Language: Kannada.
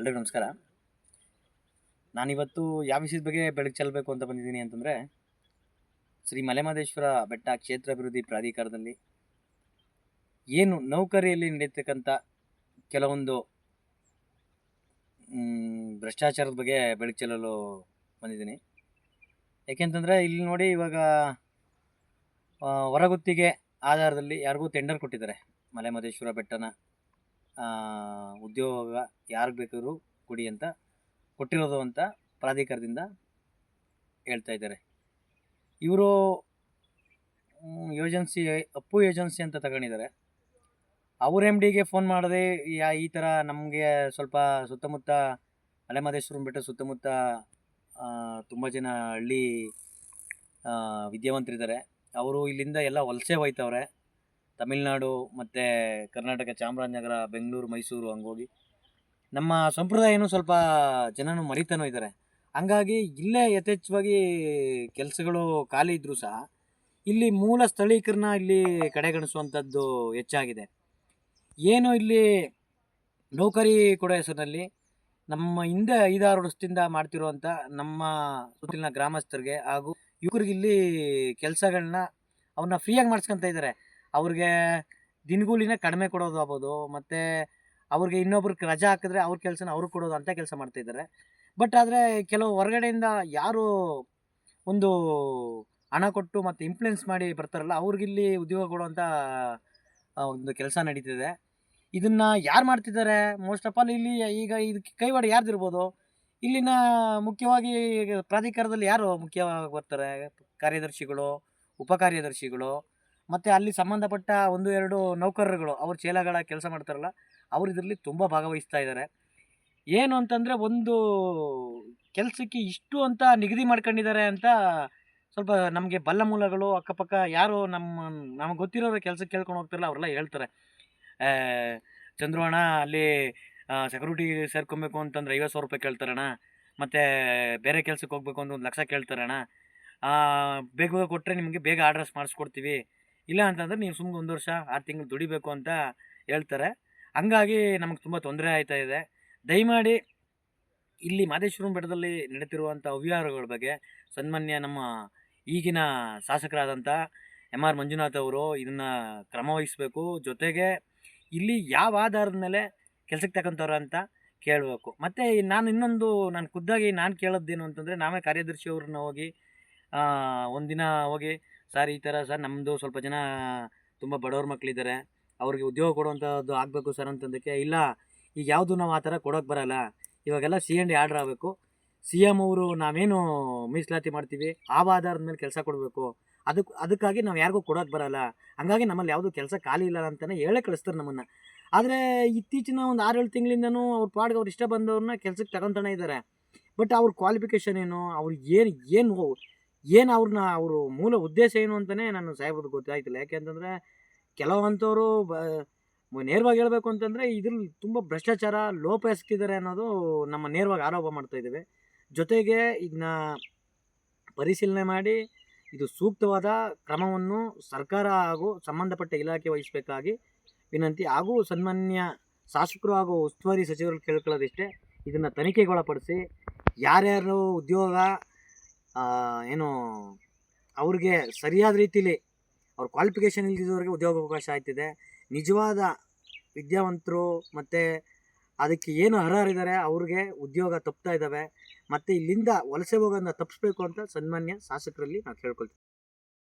ಎಲ್ರಿಗೂ ನಮಸ್ಕಾರ. ನಾನಿವತ್ತು ಯಾವ ವಿಷಯದ ಬಗ್ಗೆ ಬೆಳಕು ಚೆಲ್ಲಬೇಕು ಅಂತ ಬಂದಿದ್ದೀನಿ ಅಂತಂದರೆ, ಶ್ರೀ ಮಲೆಮಹದೇಶ್ವರ ಬೆಟ್ಟ ಕ್ಷೇತ್ರ ಅಭಿವೃದ್ಧಿ ಪ್ರಾಧಿಕಾರದಲ್ಲಿ ಏನು ನೌಕರಿಯಲ್ಲಿ ನಡೀತಕ್ಕಂಥ ಕೆಲವೊಂದು ಭ್ರಷ್ಟಾಚಾರದ ಬಗ್ಗೆ ಬೆಳಗ್ಗೆ ಚೆಲ್ಲಲು ಬಂದಿದ್ದೀನಿ. ಯಾಕೆಂತಂದರೆ ಇಲ್ಲಿ ನೋಡಿ ಇವಾಗ ಹೊರಗುತ್ತಿಗೆ ಆಧಾರದಲ್ಲಿ ಯಾರಿಗೂ ಟೆಂಡರ್ ಕೊಟ್ಟಿದ್ದಾರೆ ಮಲೆಮಹದೇಶ್ವರ ಬೆಟ್ಟನ ಉದ್ಯೋಗ ಯಾರಿಗೆ ಬೇಕಾದರೂ ಕೊಡಿ ಅಂತ ಕೊಟ್ಟಿರೋದು ಅಂತ ಪ್ರಾಧಿಕಾರದಿಂದ ಹೇಳ್ತಾ ಇದ್ದಾರೆ. ಇವರು ಏಜೆನ್ಸಿ ಅಪ್ಪು ಏಜೆನ್ಸಿ ಅಂತ ತಗೊಂಡಿದ್ದಾರೆ. ಅವ್ರ ಎಂ ಡಿಗೆ ಫೋನ್ ಮಾಡದೆ ಯಾ, ಈ ಥರ ನಮಗೆ ಸ್ವಲ್ಪ ಸುತ್ತಮುತ್ತ ಮಲೆಮಹದೇಶ್ವರನ ಬೆಟ್ಟ ಸುತ್ತಮುತ್ತ ತುಂಬ ಜನ ಹಳ್ಳಿ ವಿದ್ಯಾವಂತರಿದ್ದಾರೆ. ಅವರು ಇಲ್ಲಿಂದ ಎಲ್ಲ ವಲಸೆ ಹೋಯ್ತವ್ರೆ. ತಮಿಳ್ನಾಡು ಮತ್ತು ಕರ್ನಾಟಕ ಚಾಮರಾಜನಗರ, ಬೆಂಗಳೂರು, ಮೈಸೂರು ಹಂಗೋಗಿ ನಮ್ಮ ಸಂಪ್ರದಾಯನೂ ಸ್ವಲ್ಪ ಜನನು ಮರಿತಾನೂ ಇದ್ದಾರೆ ಹಂಗಾಗಿ ಇಲ್ಲೇ ಯಥೇಚ್ಛವಾಗಿ ಕೆಲಸಗಳು ಖಾಲಿ ಇದ್ದರೂ ಸಹ ಇಲ್ಲಿ ಮೂಲ ಸ್ಥಳೀಕರನ್ನ ಇಲ್ಲಿ ಕಡೆಗಣಿಸುವಂಥದ್ದು ಹೆಚ್ಚಾಗಿದೆ. ಏನು ಇಲ್ಲಿ ನೌಕರಿ ಕೊಡೋ ಹೆಸರಿನಲ್ಲಿ ನಮ್ಮ ಹಿಂದೆ ಐದಾರು ವರ್ಷದಿಂದ ಮಾಡ್ತಿರುವಂಥ ನಮ್ಮ ಸುತ್ತಲಿನ ಗ್ರಾಮಸ್ಥರಿಗೆ ಹಾಗೂ ಯುವಕರಿಗೆ ಇಲ್ಲಿ ಕೆಲಸಗಳನ್ನ ಅವನ್ನ ಫ್ರೀಯಾಗಿ ಮಾಡಿಸ್ಕೊಂತ ಇದ್ದಾರೆ ಅವ್ರಿಗೆ ದಿನಗೂಲಿನ ಕಡಿಮೆ ಕೊಡೋದು ಆಗ್ಬೋದು, ಮತ್ತು ಅವ್ರಿಗೆ ಇನ್ನೊಬ್ರಿಗೆ ರಜಾ ಹಾಕಿದ್ರೆ ಅವ್ರ ಕೆಲಸನ ಅವ್ರಿಗೆ ಕೊಡೋದು ಅಂತ ಕೆಲಸ ಮಾಡ್ತಾಯಿದ್ದಾರೆ ಬಟ್ ಆದರೆ ಕೆಲವು ಹೊರಗಡೆಯಿಂದ ಯಾರು ಒಂದು ಹಣ ಕೊಟ್ಟು ಮತ್ತು ಇನ್ಫ್ಲುಯೆನ್ಸ್ ಮಾಡಿ ಬರ್ತಾರಲ್ಲ ಅವ್ರಿಗಿಲ್ಲಿ ಉದ್ಯೋಗ ಕೊಡುವಂಥ ಒಂದು ಕೆಲಸ ನಡೀತಿದೆ. ಇದನ್ನು ಯಾರು ಮಾಡ್ತಿದ್ದಾರೆ ಮೋಸ್ಟ್ ಆಫ್ ಆಲ್ ಇಲ್ಲಿ ಈಗ ಇದಕ್ಕೆ ಕೈವಾಡ ಯಾರ್ದಿರ್ಬೋದು ಇಲ್ಲಿನ ಮುಖ್ಯವಾಗಿ ಪ್ರಾಧಿಕಾರದಲ್ಲಿ ಯಾರು ಮುಖ್ಯವಾಗಿ ಬರ್ತಾರೆ? ಕಾರ್ಯದರ್ಶಿಗಳು ಉಪಕಾರ್ಯದರ್ಶಿಗಳು ಮತ್ತು ಅಲ್ಲಿ ಸಂಬಂಧಪಟ್ಟ ಒಂದು ಎರಡು ನೌಕರರುಗಳು, ಅವ್ರ ಚೇಲಗಳ ಕೆಲಸ ಮಾಡ್ತಾರಲ್ಲ, ಅವರು ಇದರಲ್ಲಿ ತುಂಬ ಭಾಗವಹಿಸ್ತಾ ಇದ್ದಾರೆ ಏನು ಅಂತಂದರೆ ಒಂದು ಕೆಲಸಕ್ಕೆ ಇಷ್ಟು ಅಂತ ನಿಗದಿ ಮಾಡ್ಕೊಂಡಿದ್ದಾರೆ ಅಂತ ಸ್ವಲ್ಪ ನಮಗೆ ಬಲ್ಲ ಮೂಲಗಳು ಅಕ್ಕಪಕ್ಕ ಯಾರು ನಮ್ಮ ನಮಗೆ ಗೊತ್ತಿರೋರು ಕೆಲಸಕ್ಕೆ ಕೇಳ್ಕೊಂಡು ಹೋಗ್ತಾರಲ್ಲ, ಅವರೆಲ್ಲ ಹೇಳ್ತಾರೆ. ಚಂದ್ರವಣ ಅಲ್ಲಿ ಸೆಕ್ಯೂರಿಟಿ ಸೇರ್ಕೊಬೇಕು ಅಂತಂದ್ರೆ ಐವತ್ತು ಸಾವಿರ ರೂಪಾಯಿ ಕೇಳ್ತಾರಣ ಮತ್ತು ಬೇರೆ ಕೆಲ್ಸಕ್ಕೆ ಹೋಗ್ಬೇಕು ಅಂತ ಒಂದು ಲಕ್ಷ ಕೇಳ್ತಾರಣ ಬೇಗ ಕೊಟ್ಟರೆ ನಿಮಗೆ ಬೇಗ ಆರ್ಡ್ರಸ್ ಮಾಡಿಸ್ಕೊಡ್ತೀವಿ ಇಲ್ಲ ಅಂತಂದ್ರೆ ನೀವು ಸುಮ್ಮನೆ ಒಂದು ವರ್ಷ, ಆರು ತಿಂಗಳು ದುಡಿಬೇಕು ಅಂತ ಹೇಳ್ತಾರೆ. ಹಂಗಾಗಿ ನಮಗೆ ತುಂಬ ತೊಂದರೆ ಆಯ್ತಾ ಇದೆ. ದಯಮಾಡಿ ಇಲ್ಲಿ ಮಾದೇಶ್ವರಂ ಬೆಟ್ಟದಲ್ಲಿ ನಡೀತಿರುವಂಥ ಅವ್ಯವಹಾರಗಳ ಬಗ್ಗೆ ಸನ್ಮಾನ್ಯ ನಮ್ಮ ಈಗಿನ ಶಾಸಕರಾದಂಥ ಎಂ ಆರ್ ಮಂಜುನಾಥ್ ಅವರು ಇದನ್ನು ಕ್ರಮವಹಿಸಬೇಕು ಜೊತೆಗೆ ಇಲ್ಲಿ ಯಾವ ಆಧಾರದ ಮೇಲೆ ಕೆಲಸಕ್ಕೆ ತಗೊಂತವ್ರ ಅಂತ ಕೇಳಬೇಕು. ಮತ್ತು ನಾನು ಇನ್ನೊಂದು, ನಾನು ಖುದ್ದಾಗಿ ನಾನು ಕೇಳೋದೇನು ಅಂತಂದರೆ ನಾವೇ ಕಾರ್ಯದರ್ಶಿ ಅವ್ರನ್ನ ಹೋಗಿ ಒಂದಿನ ಹೋಗಿ, ಸರ್, ಈ ಥರ ಸರ್ ನಮ್ಮದು ಸ್ವಲ್ಪ ಜನ ತುಂಬ ಬಡವ್ರ ಮಕ್ಕಳಿದ್ದಾರೆ ಅವ್ರಿಗೆ ಉದ್ಯೋಗ ಕೊಡುವಂಥದ್ದು ಆಗಬೇಕು ಸರ್ ಅಂತಂದಕ್ಕೆ, ಇಲ್ಲ, ಈಗ ಯಾವುದು ನಾವು ಆ ಥರ ಕೊಡೋಕೆ ಬರೋಲ್ಲ, ಇವಾಗೆಲ್ಲ ಸಿ ಎನ್ ಡಿ ಆರ್ಡ್ರ್ ಆಗಬೇಕು, ಸಿ ಎಂ ಅವರು ನಾವೇನು ಮೀಸಲಾತಿ ಮಾಡ್ತೀವಿ ಆ ಆಧಾರದ ಮೇಲೆ ಕೆಲಸ ಕೊಡಬೇಕು ಅದಕ್ಕೆ ಅದಕ್ಕಾಗಿ ನಾವು ಯಾರಿಗೂ ಕೊಡೋಕೆ ಬರೋಲ್ಲ, ಹಂಗಾಗಿ ನಮ್ಮಲ್ಲಿ ಯಾವುದು ಕೆಲಸ ಖಾಲಿ ಇಲ್ಲ ಅಂತಲೇ ಹೇಳೇ ಕಳಿಸ್ತಾರೆ ನಮ್ಮನ್ನು. ಆದರೆ ಇತ್ತೀಚಿನ ಒಂದು ಆರೇಳು ತಿಂಗಳಿಂದನೂ ಅವ್ರ ಪಾಡ್ಗೆ ಅವ್ರು ಇಷ್ಟ ಬಂದವ್ರನ್ನ ಕೆಲಸಕ್ಕೆ ತಗೊಂತಾನೆ ಇದ್ದಾರೆ ಬಟ್ ಅವ್ರ ಕ್ವಾಲಿಫಿಕೇಷನ್ ಏನು ಅವ್ರಿಗೆ ಏನು ಏನು ಏನು ಅವ್ರನ್ನ ಅವರು ಮೂಲ ಉದ್ದೇಶ ಏನು ಅಂತಲೇ ನಾನು ಸಾಹೇಬ್ರದ್ದು ಗೊತ್ತಾಯ್ತಿಲ್ಲ. ಯಾಕೆಂತಂದರೆ ಕೆಲವಂಥವ್ರು ಬ ನೇರವಾಗಿ ಹೇಳಬೇಕು ಅಂತಂದರೆ ಇದ್ರಲ್ಲಿ ತುಂಬ ಭ್ರಷ್ಟಾಚಾರ, ಲೋಪ ಎಸಗಿದ್ದಾರೆ ಅನ್ನೋದು ನಮ್ಮ ನೇರವಾಗಿ ಆರೋಪ ಮಾಡ್ತಾ ಇದ್ದೇವೆ. ಜೊತೆಗೆ ಇದನ್ನ ಪರಿಶೀಲನೆ ಮಾಡಿ, ಇದು ಸೂಕ್ತವಾದ ಕ್ರಮವನ್ನು ಸರ್ಕಾರ ಹಾಗೂ ಸಂಬಂಧಪಟ್ಟ ಇಲಾಖೆ ವಹಿಸಬೇಕಾಗಿ ವಿನಂತಿ ಹಾಗೂ ಸನ್ಮಾನ್ಯ ಶಾಸಕರು ಹಾಗೂ ಉಸ್ತುವಾರಿ ಸಚಿವರು ಕೇಳ್ಕೊಳ್ಳೋದಿಷ್ಟೇ. ಇದನ್ನು ತನಿಖೆಗೊಳಪಡಿಸಿ ಯಾರ್ಯಾರು ಉದ್ಯೋಗ ಏನು, ಅವ್ರಿಗೆ ಸರಿಯಾದ ರೀತಿಲಿ ಅವ್ರ ಕ್ವಾಲಿಫಿಕೇಷನ್ ಇಲ್ದಿದ್ದವ್ರಿಗೆ ಉದ್ಯೋಗ ಅವಕಾಶ ಆಯ್ತಿದೆ ನಿಜವಾದ ವಿದ್ಯಾವಂತರು ಮತ್ತು ಅದಕ್ಕೆ ಏನು ಅರ್ಹರಿದ್ದಾರೆ ಅವ್ರಿಗೆ ಉದ್ಯೋಗ ತಪ್ತಾ ಇದ್ದಾವೆ. ಮತ್ತು ಇಲ್ಲಿಂದ ವಲಸೆ ಹೋಗೋದನ್ನ ತಪ್ಪಿಸ್ಬೇಕು ಅಂತ ಸನ್ಮಾನ್ಯ ಶಾಸಕರಲ್ಲಿ ನಾವು ಕೇಳ್ಕೊಳ್ತೀವಿ